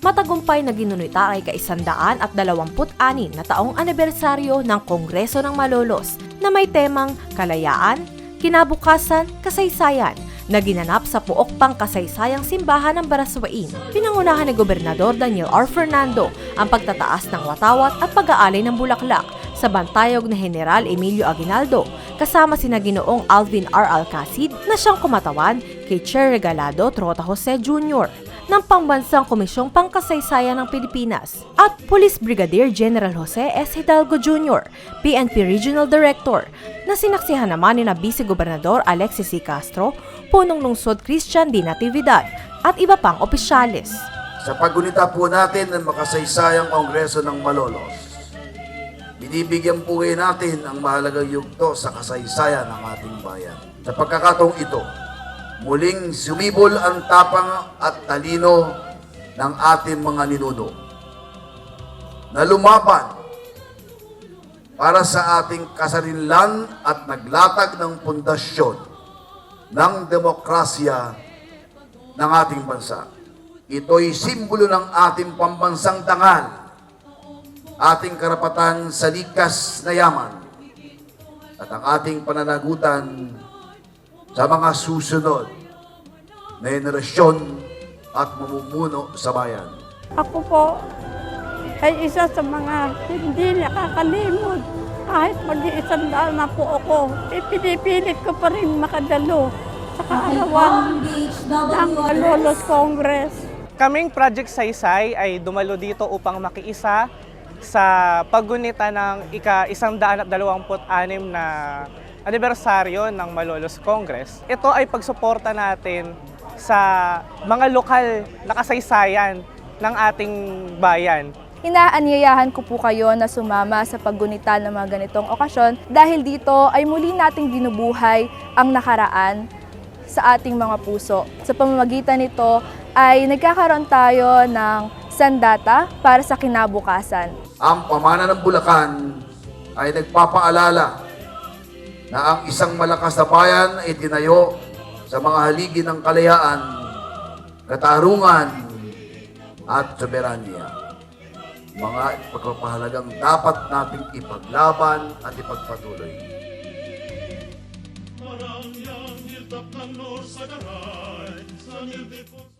Matagumpay na ginunita ay kaisandaan at dalawamput anin na taong anibersaryo ng Kongreso ng Malolos na may temang kalayaan, kinabukasan, kasaysayan na ginanap sa puok pang kasaysayang simbahan ng Baraswain. Pinangunahan ni Gobernador Daniel R. Fernando ang pagtataas ng watawat at pag-aalay ng bulaklak sa bantayog na General Emilio Aguinaldo kasama sina Ginoong Alvin R. Alcacid na siyang kumatawan kay Chair Regalado Trota Jose Jr. ng Pambansang Komisyong Pangkasaysayan ng Pilipinas at Police Brigadier General Jose S. Hidalgo Jr., PNP Regional Director, na sinaksihan naman ni na Vice Gobernador Alexis C. Castro, punong lungsod Christian D. Natividad at iba pang opisyalis. Sa paggunita po natin ng makasaysayang Kongreso ng Malolos, binibigyan po natin ang mahalagang yugto sa kasaysayan ng ating bayan. Sa pagkakataong ito, muling sumibol ang tapang at talino ng ating mga ninuno na lumaban para sa ating kasarinlan at naglatag ng pundasyon ng demokrasya ng ating bansa. Ito'y simbolo ng ating pambansang dangal, ating karapatan sa likas na yaman, at ang ating pananagutan sa mga susunod na henerasyon at mamumuno sa bayan. Ako po ay isa sa mga hindi nakakalimot. Kahit mag-iisang daan na po ako, ipinipilit ko pa rin makadalo sa kaarawan ng Malolos Congress. Kaming Project Saysay ay dumalo dito upang makiisa sa paggunita ng ika-isang daan at dalawamput anim na anibersaryo ng Malolos Congress. Ito ay pagsuporta natin sa mga lokal na kasaysayan ng ating bayan. Inaanyayahan ko po kayo na sumama sa paggunita ng mga ganitong okasyon dahil dito ay muli nating binubuhay ang nakaraan sa ating mga puso. Sa pamamagitan nito ay nagkakaroon tayo ng sandata para sa kinabukasan. Ang pamana ng Bulacan ay nagpapaalala na ang isang malakas na bayan ay tinayo sa mga haligi ng kalayaan, katarungan, at soberanya. Mga pagpapahalagang dapat nating ipaglaban at ipagpatuloy. Marang yang hiltap ng Nor sa garay, sa.